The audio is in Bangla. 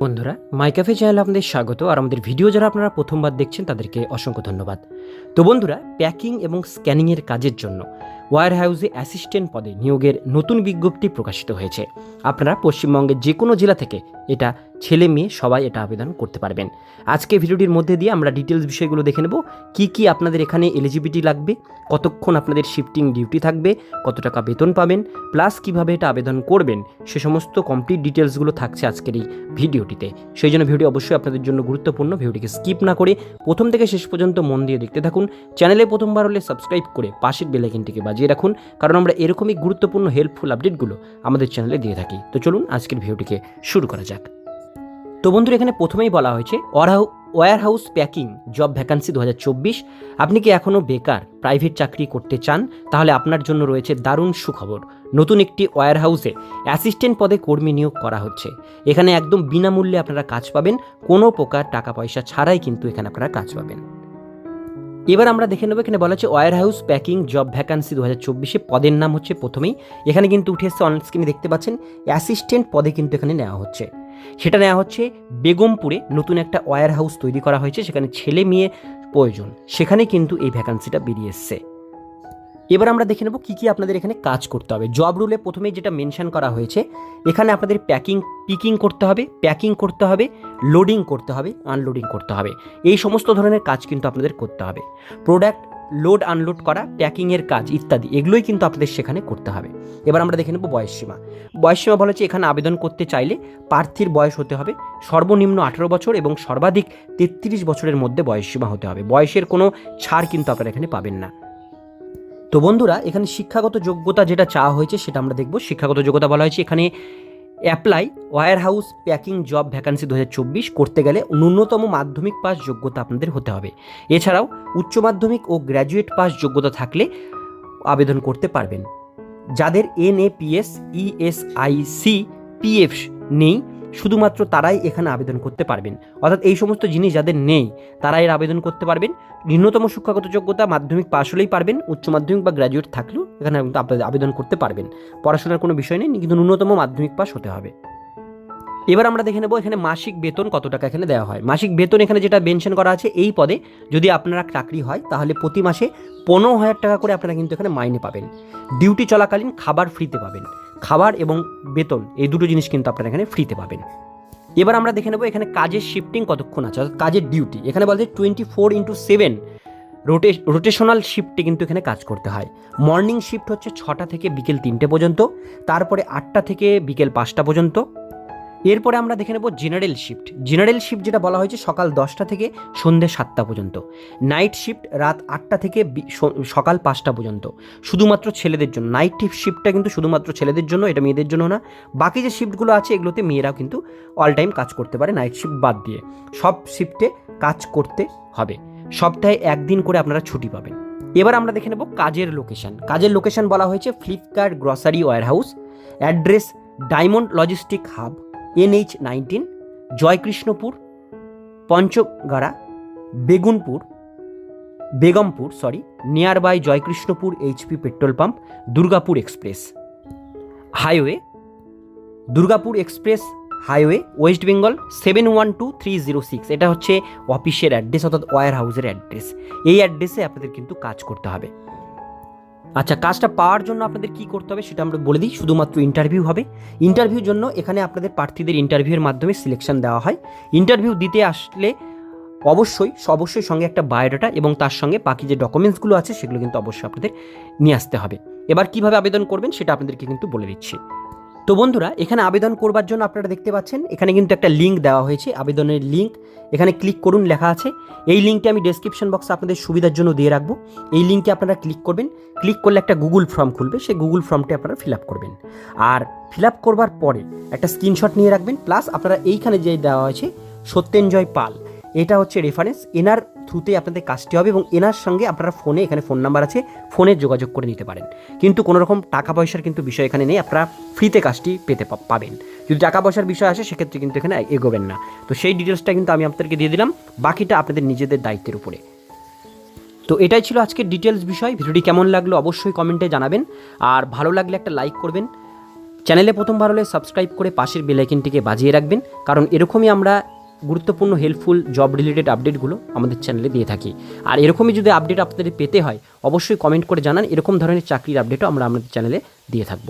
বন্ধুরা মাই চ্যানেল চ্যানেলে আপনাদের স্বাগত, আর আমাদের ভিডিও যারা আপনারা প্রথমবার দেখছেন, তাদেরকে অসংখ্য ধন্যবাদ। তো বন্ধুরা প্যাকিং এবং স্ক্যানিংয়ের কাজের জন্য ওয়ার হাউসে অ্যাসিস্ট্যান্ট পদে নিয়োগের নতুন বিজ্ঞপ্তি প্রকাশিত হয়েছে। আপনারা পশ্চিমবঙ্গের যে কোনো জেলা থেকে এটা ছেলে মেয়ে সবাই এটা আবেদন করতে পারবেন। আজকে ভিডিওটির মধ্যে দিয়ে আমরা ডিটেলস বিষয়গুলো দেখে নেব। কী কী আপনাদের এখানে এলিজিবিলিটি লাগবে? কতক্ষণ আপনাদের শিফটিং ডিউটি থাকবে? কত টাকা বেতন পাবেন? প্লাস কীভাবে এটা আবেদন করবেন? সে সমস্ত কমপ্লিট ডিটেলসগুলো থাকছে আজকের এই ভিডিওটিতে। সেই জন্য ভিডিও অবশ্যই আপনাদের জন্য গুরুত্বপূর্ণ। ভিডিওটিকে স্কিপ না করে প্রথম থেকে শেষ পর্যন্ত মন দিয়ে দেখতে থাকুন। চ্যানেলে প্রথমবার হলে সাবস্ক্রাইব করে পাশের বেলাইকিনটিকে বাজিয়ে রাখুন, কারণ আমরা এরকমই গুরুত্বপূর্ণ হেল্পফুল আপডেটগুলো আমাদের চ্যানেলে দিয়ে থাকি। তো চলুন আজকের ভিডিওটিকে শুরু করা যাক। তো বন্ধুরা, এখানে প্রথমেই বলা হয়েছে warehouse packing job vacancy দু হাজার চব্বিশ। আপনি কি এখনও বেকার প্রাইভেট চাকরি করতে চান? তাহলে আপনার জন্য রয়েছে দারুণ সুখবর। নতুন একটি ওয়ার হাউসে অ্যাসিস্ট্যান্ট পদে কর্মী নিয়োগ করা হচ্ছে। এখানে একদম বিনামূল্যে আপনারা কাজ পাবেন, কোনো প্রকার টাকা পয়সা ছাড়াই কিন্তু এখানে আপনারা কাজ পাবেন। এবার আমরা দেখে নেব, এখানে বলা হচ্ছে warehouse packing job vacancy দু হাজার চব্বিশে। পদের নাম হচ্ছে প্রথমেই। এখানে কিন্তু উঠে এসছে অন স্ক্রিনে দেখতে পাচ্ছেন অ্যাসিস্ট্যান্ট পদে কিন্তু এখানে নেওয়া হচ্ছে। সেটা নেওয়া হচ্ছে বেগমপুরে। নতুন একটা ওয়ার হাউস তৈরি করা হয়েছে, সেখানে ছেলে মেয়ে প্রয়োজন। সেখানে কিন্তু এই ভ্যাকান্সিটা বেরিয়ে এসছে। এবার আমরা দেখে নেব কী কী আপনাদের এখানে কাজ করতে হবে। জব রুলে প্রথমেই যেটা মেনশন করা হয়েছে, এখানে আপনাদের প্যাকিং পিকিং করতে হবে প্যাকিং করতে হবে লোডিং করতে হবে আনলোডিং করতে হবে। এই সমস্ত ধরনের কাজ কিন্তু আপনাদের করতে হবে। প্রোডাক্ট লোড আনলোড করা প্যাকিংয়ের কাজ ইত্যাদি, এগুলোই কিন্তু আপনাদের সেখানে করতে হবে। এবার আমরা দেখে নেব বয়সসীমা বয়সসীমা বলা হচ্ছে এখানে আবেদন করতে চাইলে প্রার্থীর বয়স হতে হবে, সর্বনিম্ন আঠেরো বছর এবং সর্বাধিক তেত্রিশ বছরের মধ্যে বয়সসীমা হতে হবে। বয়সের কোনো ছাড় কিন্তু আপনারা এখানে পাবেন না। তো বন্ধুরা, এখানে শিক্ষাগত যোগ্যতা যেটা চাওয়া হয়েছে সেটা আমরা দেখব। শিক্ষাগত যোগ্যতা বলা হয়েছে, এখানে apply warehouse packing job vacancy দু হাজার চব্বিশ করতে গেলে ন্যূনতম মাধ্যমিক পাস যোগ্যতা আপনাদের হতে হবে। এছাড়াও উচ্চ মাধ্যমিক ও গ্র্যাজুয়েট পাস যোগ্যতা থাকলে আবেদন করতে পারবেন। যাদের N A PS ESIC PF নেই শুধুমাত্র তারাই এখানে আবেদন করতে পারবেন। অর্থাৎ এই সমস্ত জিনিস যাদের নেই তারা এর আবেদন করতে পারবেন। ন্যূনতম শিক্ষাগত যোগ্যতা মাধ্যমিক পাশ হলেই পারবেন, উচ্চ মাধ্যমিক বা গ্র্যাজুয়েট থাকলেও এখানে আবেদন করতে পারবেন। পড়াশোনার কোনো বিষয় নেই, কিন্তু ন্যূনতম মাধ্যমিক পাশ হতে হবে। এবার আমরা দেখে নেব এখানে মাসিক বেতন কত টাকা এখানে দেওয়া হয়। মাসিক বেতন এখানে যেটা মেনশন করা আছে, এই পদে যদি আপনারা চাকরি হয়, তাহলে প্রতি মাসে পনেরো হাজার টাকা করে আপনারা কিন্তু এখানে মাইনে পাবেন। ডিউটি চলাকালীন খাবার ফ্রিতে পাবেন। খাবার এবং বেতন, এই দুটো জিনিস কিন্তু আপনারা এখানে ফ্রিতে পাবেন। এবার আমরা দেখে নেব এখানে কাজের শিফটিং কতক্ষণ আছে, অর্থাৎ কাজের ডিউটি এখানে বলছে টোয়েন্টি ফোর ইন্টু সেভেন রোটে রোটেশনাল শিফটে কিন্তু এখানে কাজ করতে হয়। মর্নিং শিফট হচ্ছে ছটা থেকে বিকেল তিনটে পর্যন্ত, তারপরে আটটা থেকে বিকেল পাঁচটা পর্যন্ত এরপরে আমরা দেখে নেব জেনারেল শিফট জেনারেল শিফট যেটা বলা হয়েছে সকাল দশটা থেকে সন্ধ্যে সাতটা পর্যন্ত। নাইট শিফট রাত আটটা থেকে সকাল পাঁচটা পর্যন্ত। শুধুমাত্র ছেলেদের জন্য। নাইট শিফটটা কিন্তু শুধুমাত্র ছেলেদের জন্য, এটা মেয়েদের জন্য না। বাকি যে শিফটগুলো আছে, এগুলোতে মেয়েরাও কিন্তু অল টাইম কাজ করতে পারে নাইট শিফট বাদ দিয়ে। সব শিফটে কাজ করতে হবে। সপ্তাহে একদিন করে আপনারা ছুটি পাবেন। এবার আমরা দেখে নেব কাজের লোকেশান কাজের লোকেশান বলা হয়েছে Flipkart grocery warehouse address diamond logistic hub NH nineteen, Joykrishnapur, Panchgara, Begunpur, Begampur sorry near by Joykrishnapur HP petrol pump Durgapur express highway Durgapur express highway West Bengal seven one two three zero six এটা হচ্ছে অফিসের অ্যাড্রেস অর্থাৎ ওয়ার হাউসের অ্যাড্রেস এই অ্যাড্রেসে আপনাদের কিন্তু কাজ করতে হবে। আচ্ছা কাজটা পাওয়ার জন্য আপনাদের কি করতে হবে সেটা আমরা বলে দিই। শুধুমাত্র ইন্টারভিউ হবে। ইন্টারভিউর জন্য এখানে আপনাদের প্রার্থীদের ইন্টারভিউয়ের মাধ্যমে সিলেকশন দেওয়া হয়। ইন্টারভিউ দিতে আসলে অবশ্যই অবশ্যই সঙ্গে একটা বায়োডাটা এবং তার সঙ্গে বাকি যে ডকুমেন্টসগুলো আছে সেগুলো কিন্তু অবশ্যই আপনাদের নিয়ে আসতে হবে। এবার কীভাবে আবেদন করবেন সেটা আপনাদেরকে কিন্তু বলে দিচ্ছি। তো বন্ধুরা, এখানে আবেদন করবার জন্য আপনারা দেখতে পাচ্ছেন, এখানে কিন্তু একটা লিঙ্ক দেওয়া হয়েছে, আবেদনের লিঙ্ক এখানে ক্লিক করুন, লেখা আছে। এই লিঙ্কটি আমি ডেসক্রিপশন বক্সে আপনাদের সুবিধার জন্য দিয়ে রাখব। এই লিঙ্কে আপনারা ক্লিক করবেন। ক্লিক করলে একটা গুগল ফর্ম খুলবে, সেই গুগল ফর্মটি আপনারা ফিল আপ করবেন। আর ফিল আপ করবার পরে একটা স্ক্রিনশট নিয়ে রাখবেন প্লাস আপনারা এইখানে যে দেওয়া হয়েছে, সত্যেনজয় পাল, এটা হচ্ছে রেফারেন্স এনার থ্রুতে আপনাদের কাজটি হবে এবং এনার সঙ্গে আপনারা ফোনে, এখানে ফোন নাম্বার আছে, ফোনে যোগাযোগ করে নিতে পারেন। কিন্তু কোনো রকম টাকা পয়সার কিন্তু বিষয় এখানে নেই, আপনারা ফ্রিতে কাজটি পেতে পাবেন। যদি টাকা পয়সার বিষয় আসে, সেক্ষেত্রে কিন্তু এখানে এগোবেন না। তো সেই ডিটেলসটা কিন্তু আমি আপনাদেরকে দিয়ে দিলাম, বাকিটা আপনাদের নিজেদের দায়িত্বের উপরে। তো এটাই ছিল আজকের ডিটেলস বিষয়। ভিডিওটি কেমন লাগল অবশ্যই কমেন্টে জানাবেন। আর ভালো লাগলে একটা লাইক করবেন। চ্যানেলে প্রথমবার হলে সাবস্ক্রাইব করে পাশের বেলাইকিনটিকে বাজিয়ে রাখবেন। কারণ এরকমই আমরা গুরুত্বপূর্ণ হেল্পফুল জব রিলেটেড আপডেটগুলো আমাদের চ্যানেলে দিয়ে থাকি। আর এরকমই যদি আপডেট আপনাদের পেতে হয়, অবশ্যই কমেন্ট করে জানান। এরকম ধরনের চাকরির আপডেটও আমরা আমাদের চ্যানেলে দিয়ে থাকব।